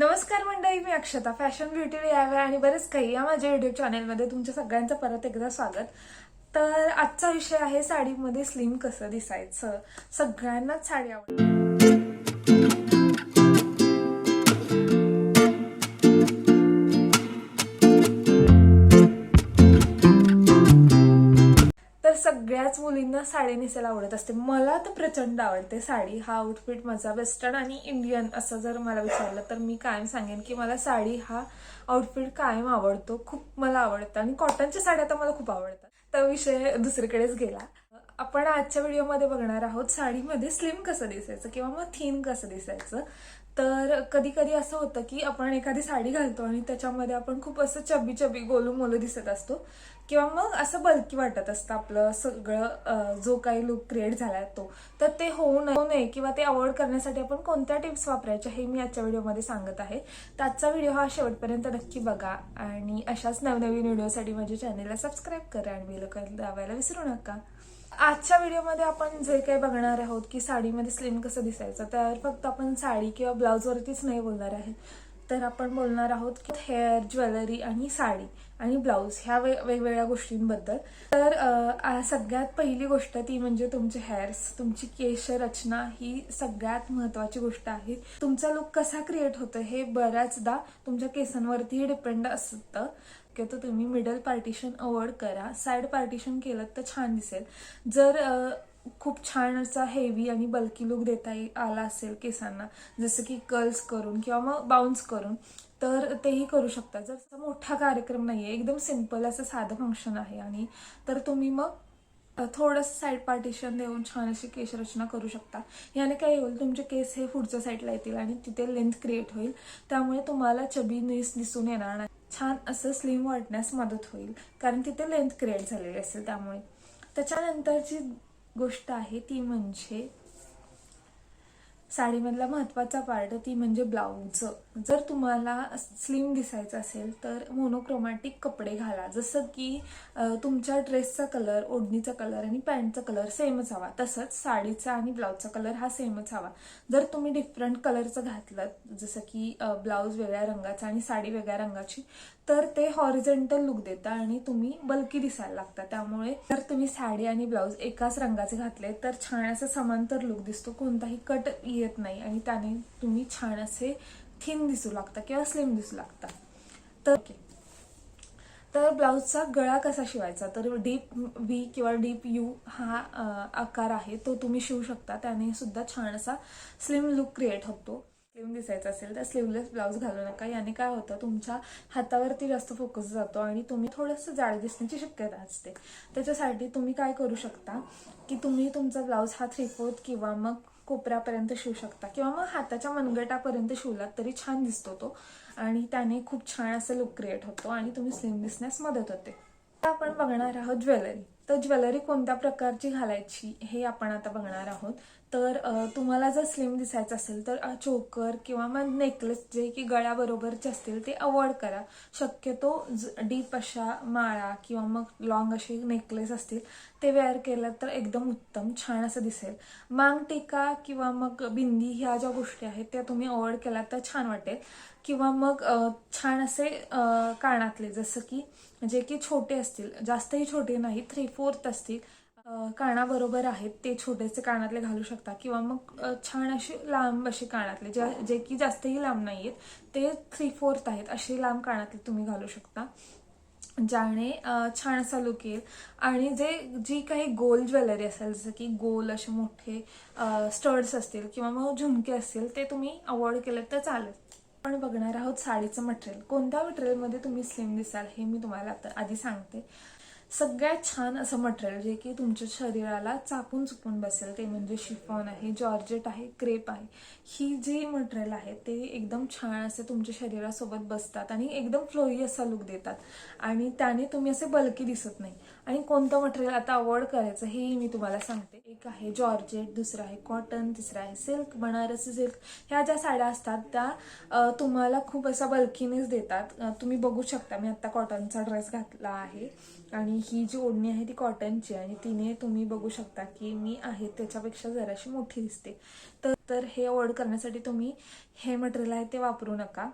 नमस्कार मंडळी मी अक्षता. Fashion beauty यावे आणि बरेच काही या माझ्या युट्यूब चॅनेलमध्ये तुमच्या सगळ्यांचं परत एकदा स्वागत. तर आजचा विषय आहे साडीमध्ये स्लिम कसं दिसायचं? सगळ्यांनाच साडी आवडते. साडी नेसायला आवडत असते. मला तर प्रचंड आवडते साडी. हा आउटफिट माझा वेस्टर्न आणि इंडियन असं जर मला विचारलं तर मी कायम सांगेन की मला साडी हा आउटफिट कायम आवडतो. खूप मला आवडतं. आणि कॉटनच्या साड्या तर मला खूप आवडतात. तर विषय दुसरीकडेच गेला. आपण आजच्या व्हिडिओमध्ये बघणार आहोत साडीमध्ये स्लिम कसं दिसायचं किंवा मग थीन कसं दिसायचं. तर कधी कधी असं होतं की आपण एखादी साडी घालतो आणि त्याच्यामध्ये आपण खूप असं चबी चबी गोलू मोलू दिसत असतो. किंवा मग असं बल्की वाटत असतं आपलं सगळं जो काही लुक क्रिएट झाला तो. तर ते होऊ नये होऊ नये किंवा ते अवॉइड करण्यासाठी आपण कोणत्या टिप्स वापरायच्या हे मी आजच्या व्हिडिओमध्ये सांगत आहे. तर आजचा व्हिडिओ हा शेवटपर्यंत नक्की बघा आणि अशाच नवनवीन व्हिडिओसाठी माझ्या चॅनेलला सबस्क्राईब करा आणि बेल दाबायला विसरू नका. आजच्या व्हिडिओमध्ये आपण जे काही बघणार आहोत की साडीमध्ये स्लिम कसं दिसायचं त्यावर फक्त आपण साडी किंवा ब्लाऊजवरतीच नाही बोलणार आहे. तर आपण बोलणार आहोत की हेअर ज्वेलरी आणि साडी आणि ब्लाऊज ह्या वे वेगवेगळ्या गोष्टींबद्दल. तर सगळ्यात पहिली गोष्ट ती म्हणजे तुमचे हेअर्स तुमची केश रचना ही सगळ्यात महत्वाची गोष्ट आहे. तुमचा लुक कसा क्रिएट होतो हे बऱ्याचदा तुमच्या केसांवरती डिपेंड असतं. शक्यतो तुम्ही मिडल पार्टिशन अवॉइड करा. साईड पार्टिशन केलं तर छान दिसेल. जर खूप छान असा हेवी आणि बल्की लुक देता आला असेल केसांना. जसं की कर्ल्स करून किंवा मग बाउन्स करून तर तेही करू शकता. जर मोठा कार्यक्रम नाही आहे एकदम सिंपल असं साधं फंक्शन आहे. आणि तर तुम्ही मग थोडंसं साईड पार्टिशन देऊन छान अशी केश रचना करू शकता. याने काय होईल तुमचे केस हे पुढच्या साईडला येतील आणि तिथे लेंथ क्रिएट होईल. त्यामुळे तुम्हाला चबी नीस दिसून येणार नाही छान असं स्लिम वाटण्यास मदत होईल. कारण तिथे लेंथ क्रिएट झालेली असेल त्यामुळे. त्याच्यानंतरची गोष्ट आहे ती म्हणजे साडीमधला महत्त्वाचा पार्ट ती म्हणजे ब्लाऊज जर तुम्हाला स्लिम दिसायचं असेल तर मोनोक्रोमॅटिक कपडे घाला. जसं की तुमच्या ड्रेसचा कलर ओढणीचा कलर आणि पॅन्टचा कलर सेमच हवा. तसंच साडीचा आणि ब्लाऊजचा कलर हा सेमच हवा. जर तुम्ही डिफरंट कलरचं घातलं जसं की ब्लाऊज वेगळ्या रंगाचा आणि साडी वेगळ्या रंगाची तर ते हॉरिझेंटल लुक देतं आणि तुम्ही बल्की दिसायला लागता. त्यामुळे जर तुम्ही साडी आणि ब्लाऊज एकाच रंगाचे घातले तर छान असं समांतर लुक दिसतो. कोणताही कट येत नाही आणि त्याने तुम्ही छान असे थिन दिसू लागता किंवा स्लिम दिसू लागता. तर ओके. तर ब्लाऊजचा गळा कसा शिवायचा? तर डीप व्ही किंवा डीप यू हा आकार आहे. तो तुम्ही शिवू शकता. त्याने सुद्धा छान असा स्लिम लुक क्रिएट होतो. स्लिम दिसायचं असेल तर स्लीवलेस ब्लाऊज घालू नका. याने काय होतं तुमच्या हातावरती जास्त फोकस जातो आणि तुम्ही थोडंसं जाड दिसण्याची शक्यता असते. त्याच्यासाठी तुम्ही काय करू शकता की तुम्ही तुमचा ब्लाऊज हा थ्री फोर्थ किंवा मग कोपऱ्यापर्यंत शिवू शकता. किंवा मग हाताच्या मनगटापर्यंत शिवलात तरी छान दिसतो तो. आणि त्याने खूप छान असं लुक क्रिएट होतो आणि तुम्ही स्लिम दिसण्यास मदत होते. आता आपण बघणार आहोत ज्वेलरी. तर ज्वेलरी कोणत्या प्रकारची घालायची हे आपण आता बघणार आहोत. तर तुम्हाला जर स्लिम दिसायचं असेल तर चोकर किंवा मग नेकलेस जे की गळ्याबरोबरचे असतील ते अवॉइड करा. शक्यतो डीप अशा माळा किंवा मग लॉंग असे नेकलेस असतील ते वेअर केलं तर एकदम उत्तम छान असं दिसेल. मांग टिका किंवा मग बिंदी ह्या ज्या गोष्टी आहेत त्या तुम्ही अवॉइड केल्या तर छान वाटेल. किंवा मग छान असे कानातले जसं की जे की छोटे असतील जास्तही छोटे नाही थ्री फोर्थ असतील कानाबरोबर आहेत ते छोटेसे कानातले घालू शकता किंवा मग छान असे लांब असे कानातले ज्या जे की जास्तही लांब नाही आहेत ते थ्री फोर्थ आहेत असे लांब कानातले तुम्ही घालू शकता. ज्याने छान असा लुक येईल. आणि जे जी काही गोल ज्वेलरी असेल जसं की गोल असे मोठे स्टर्ड्स असतील किंवा मग झुमके असतील ते तुम्ही अवॉइड केले तर चालेल. आपण बघणार आहोत साडीचं मटेरियल कोणत्या मटेरियलमध्ये तुम्ही स्लिम दिसाल हे मी तुम्हाला आता आधी सांगते. सगळ्यात छान असं मटेरियल जे की तुमच्या शरीराला चापून चुपून बसेल ते म्हणजे शिफॉन आहे जॉर्जेट आहे क्रेप आहे ही जी मटेरियल आहे ते एकदम छान असे तुमच्या शरीरासोबत बसतात आणि एकदम फ्लोई असा लुक देतात. आणि त्याने तुम्ही असे बल्की दिसत नाही. आणि कोणतं मटेरियल आता अवॉइड करायचं हेही मी तुम्हाला सांगते. एक आहे जॉर्जेट दुसरं आहे कॉटन तिसरं आहे सिल्क बनारसी सिल्क. ह्या ज्या साड्या असतात त्या तुम्हाला खूप असा बल्कीनेच देतात. तुम्ही बघू शकता मी आता कॉटनचा ड्रेस घातला आहे. आणि ही जी ओढणी आहे ती कॉटनची आणि तिने तुम्ही बघू शकता की मी आहे त्याच्यापेक्षा जराशी मोठी दिसते. तर तर हे ओढ करण्यासाठी तुम्ही हे मटेरियल आहे ते वापरू नका.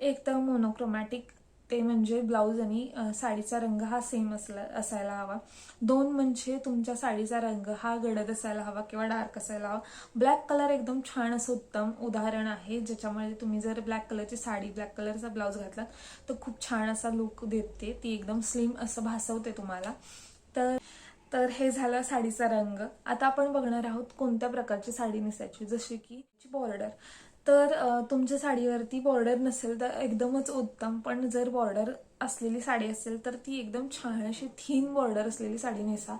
एक तर मोनोक्रोमॅटिक ते म्हणजे ब्लाऊज आणि साडीचा रंग हा सेम असला असायला हवा. दोन म्हणजे तुमच्या साडीचा रंग हा गडद असायला हवा किंवा डार्क असायला हवा. ब्लॅक कलर एकदम छान असं उत्तम उदाहरण आहे. ज्याच्यामुळे तुम्ही जर ब्लॅक कलरची साडी ब्लॅक कलरचा ब्लाऊज घातला तर खूप छान असा लुक देते. ती एकदम स्लिम असं भासवते तुम्हाला. तर तर हे झालं साडीचा रंग. आता आपण बघणार आहोत कोणत्या प्रकारची साडी नेसायची. जशी की बॉर्डर तर तुमच्या साडीवरती बॉर्डर नसेल तर एकदमच उत्तम. पण जर बॉर्डर असलेली साडी असेल तर ती एकदम छान अशी थीन बॉर्डर असलेली साडी नेसा.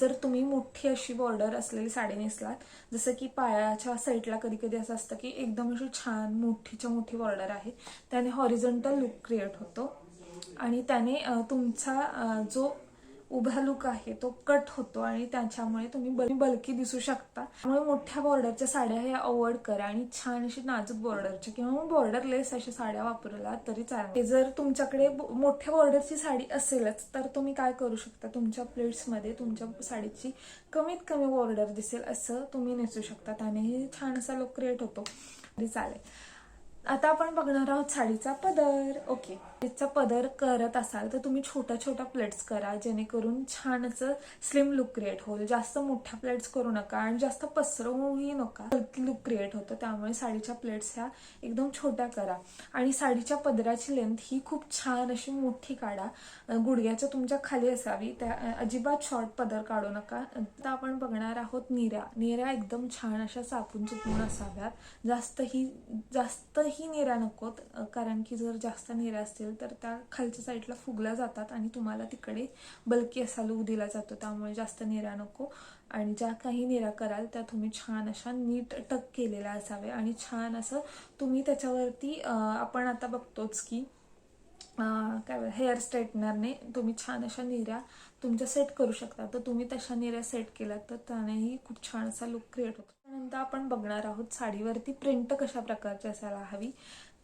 जर तुम्ही मोठी अशी बॉर्डर असलेली साडी नेसलात जसं की पायाच्या साईडला कधी कधी असं असतं की एकदम अशी छान मोठीच्या मोठी बॉर्डर आहे त्याने हॉरिझॉन्टल लुक क्रिएट होतो. आणि त्याने तुमचा जो उभा लुक आहे तो कट होतो आणि त्याच्यामुळे तुम्ही बल बलकी दिसू शकता. त्यामुळे मोठ्या बॉर्डरच्या साड्या ह्या अवॉइड करा आणि छान अशी नाजूक बॉर्डरच्या किंवा बॉर्डरलेस अशा साड्या वापरला तरी चालेल. जर तुमच्याकडे मोठ्या बॉर्डरची साडी असेलच तर तुम्ही काय करू शकता? तुमच्या प्लेट्समध्ये तुमच्या साडीची कमीत कमी बॉर्डर दिसेल असं तुम्ही नेसू शकता. त्यानेही छान असा लुक क्रिएट होतो. तरी चालेल. आता आपण बघणार आहोत साडीचा पदर. ओके साडीचा पदर करत असाल तर तुम्ही छोट्या छोट्या प्लेट्स करा जेणेकरून छान असं स्लिम लुक क्रिएट होईल. जास्त मोठ्या प्लेट्स करू नका आणि जास्त पसरवूही नका. लुक क्रिएट होतं त्यामुळे साडीच्या प्लेट्स ह्या एकदम छोट्या करा. आणि साडीच्या पदराची लेंथ ही खूप छान अशी मोठी काढा. गुडघ्याच्या तुमच्या खाली असावी. त्या अजिबात शॉर्ट पदर काढू नका. आता आपण बघणार आहोत निऱ्या. निऱ्या एकदम छान अशा चापून चुपून असाव्यात. जास्त ही जास्त ही निऱ्या नकोत कारण की जर जास्त निऱ्या असतील तर त्या खालच्या साईडला फुगल्या जातात आणि तुम्हाला तिकडे बल्की असा लूक दिला जातो. त्यामुळे जास्त निऱ्या नको. आणि ज्या काही निऱ्या कराल त्या तुम्ही छान अशा नीट टक केलेल्या असाव्या. आणि छान असं तुम्ही त्याच्यावरती आपण आता बघतोच की काय हेअर स्ट्रेटनरने तुम्ही छान अशा निऱ्या तुमच्या सेट करू शकता. तर तुम्ही तशा निऱ्या सेट केल्यात तर त्यानेही खूप छान असा लुक क्रिएट होतो. त्यानंतर आपण बघणार आहोत साडीवरती प्रिंट कशा प्रकारची असायला हवी.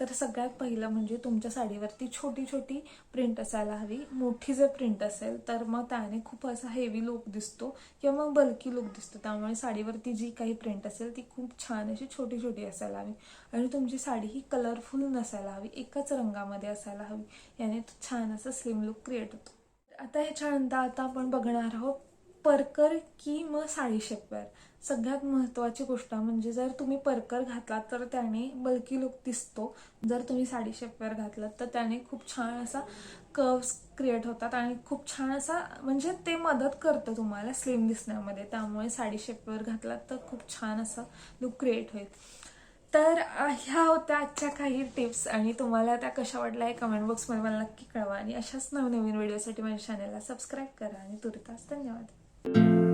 तर सगळ्यात पहिलं म्हणजे तुमच्या साडीवरती छोटी छोटी प्रिंट असायला हवी. मोठी जर प्रिंट असेल तर मग त्याने खूप असा हेवी लुक दिसतो किंवा मग बल्की लुक दिसतो. त्यामुळे साडीवरती जी काही प्रिंट असेल ती खूप छान अशी छोटी छोटी असायला हवी. आणि तुमची साडी ही कलरफुल नसायला हवी. एकच रंगामध्ये असायला हवी. याने छान असं स्लिम लुक क्रिएट होतो. आता ह्याच्यानंतर आता आपण बघणार आहोत परकर की मग साडी शेपवेअर सगळ्यात महत्त्वाची गोष्ट म्हणजे जर तुम्ही परकर घातलात तर त्याने बल्की लुक दिसतो. जर तुम्ही साडी शेपवेअर घातलात तर त्याने खूप छान असा कर्व्स क्रिएट होतात आणि खूप छान असा म्हणजे ते मदत करतं तुम्हाला स्लिम दिसण्यामध्ये. त्यामुळे साडी शेपवेअर घातलात तर खूप छान असं लुक क्रिएट होईल. तर ह्या होत्या आजच्या काही टिप्स आणि तुम्हाला त्या कशा वाटल्या हे कमेंट बॉक्समध्ये मला नक्की कळवा. आणि अशाच नवनवीन व्हिडिओसाठी माझ्या चॅनलला सबस्क्राईब करा. आणि तुर्तास धन्यवाद.